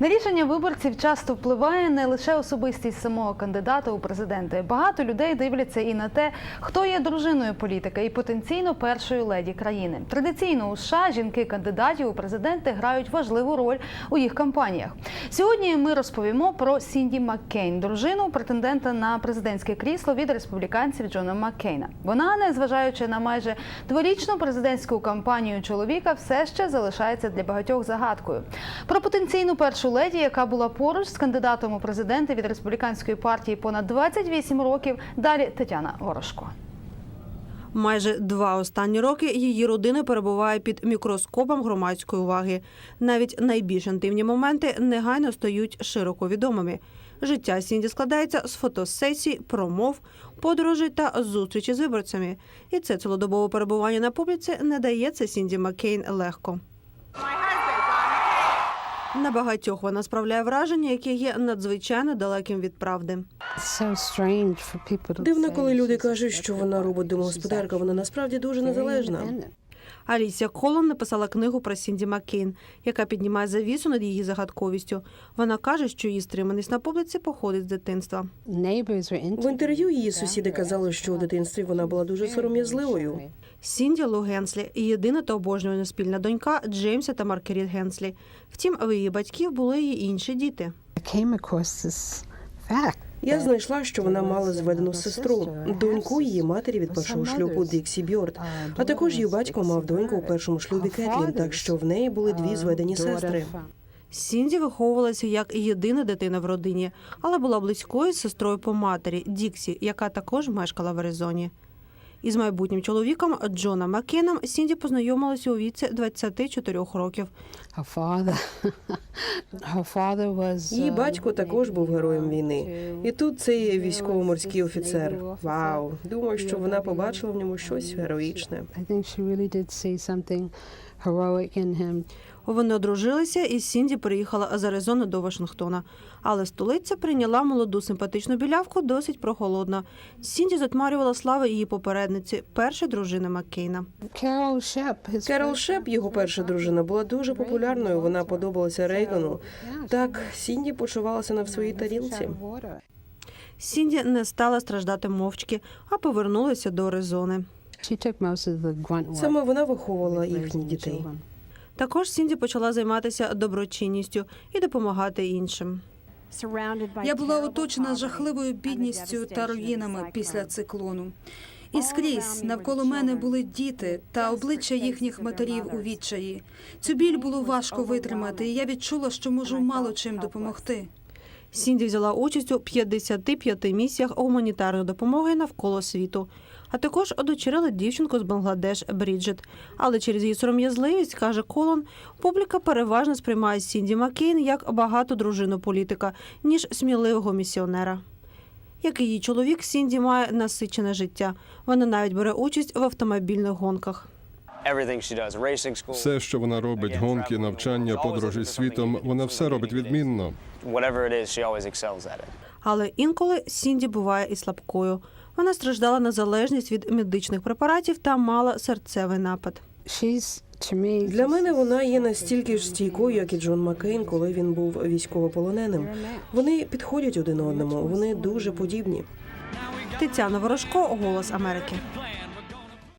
На рішення виборців часто впливає не лише особистість самого кандидата у президенти. Багато людей дивляться і на те, хто є дружиною політика і потенційно першою леді країни. Традиційно у США жінки кандидатів у президенти грають важливу роль у їх кампаніях. Сьогодні ми розповімо про Сінді Маккейн, дружину претендента на президентське крісло від республіканців Джона Маккейна. Вона, незважаючи на майже дворічну президентську кампанію чоловіка, все ще залишається для багатьох загадкою. Про потенційну першу леді, яка була поруч з кандидатом у президенти від республіканської партії понад 28 років. Далі Тетяна Ворожко. Майже два останні роки її родина перебуває під мікроскопом громадської уваги. Навіть найбільш інтимні моменти негайно стають широко відомими. Життя Сінді складається з фотосесій, промов, подорожей та зустрічі з виборцями. І це цілодобове перебування на публіці не дається Сінді Маккейн легко. На багатьох вона справляє враження, яке є надзвичайно далеким від правди. Дивно, коли люди кажуть, що вона робить домогосподарка. Вона насправді дуже незалежна. Алісія Колон написала книгу про Сінді Маккейн, яка піднімає завісу над її загадковістю. Вона каже, що її стриманість на публіці походить з дитинства. В інтерв'ю її сусіди казали, що у дитинстві вона була дуже сором'язливою. Сінді Лу Генслі – єдина та обожнювана спільна донька Джеймса та Маркеріт Генслі. Втім, в її батьків були й інші діти. Я знайшла, що вона мала зведену сестру, доньку її матері від першого шлюбу Діксі Бьорд. А також її батько мав доньку у першому шлюбі Кетлін, так що в неї були дві зведені сестри. Сінді виховувалася як єдина дитина в родині, але була близькою з сестрою по матері Діксі, яка також мешкала в Аризоні. Із майбутнім чоловіком Джоном Маккеном Сінді познайомилася у віці 24 років. Її батько також був героєм війни. І тут цей військово-морський офіцер. Вау! Думаю, що вона побачила в ньому щось героїчне. Вони одружилися, і Сінді переїхала з Аризони до Вашингтона. Але столиця прийняла молоду симпатичну білявку досить прохолодно. Сінді затмарювала слава її попередниці, першої дружини Маккейна. Керол Шеп, його перша дружина, була дуже популярною. Вона подобалася Рейгану. Так, Сінді почувалася не в своїй тарілці. Сінді не стала страждати мовчки, а повернулася до Аризони. Саме вона виховувала їхніх дітей. Також Сінді почала займатися доброчинністю і допомагати іншим. Я була оточена жахливою бідністю та руїнами після циклону. І скрізь навколо мене були діти та обличчя їхніх матерів у відчаї. Цю біль було важко витримати, і я відчула, що можу мало чим допомогти. Сінді взяла участь у 55 місіях гуманітарної допомоги навколо світу. А також одочерила дівчинку з Бангладеш Бріджит. Але через її сором'язливість, каже Колон, публіка переважно сприймає Сінді Маккейн як багату дружину політика, ніж сміливого місіонера. Як і її чоловік, Сінді має насичене життя. Вона навіть бере участь в автомобільних гонках. Все, що вона робить, гонки, навчання, подорожі світом, вона все робить відмінно. Але інколи Сінді буває і слабкою. Вона страждала на залежність від медичних препаратів та мала серцевий напад. Для мене вона є настільки ж стійкою, як і Джон Маккейн, коли він був військовополоненим. Вони підходять один одному, вони дуже подібні. Тетяна Ворожко, Голос Америки.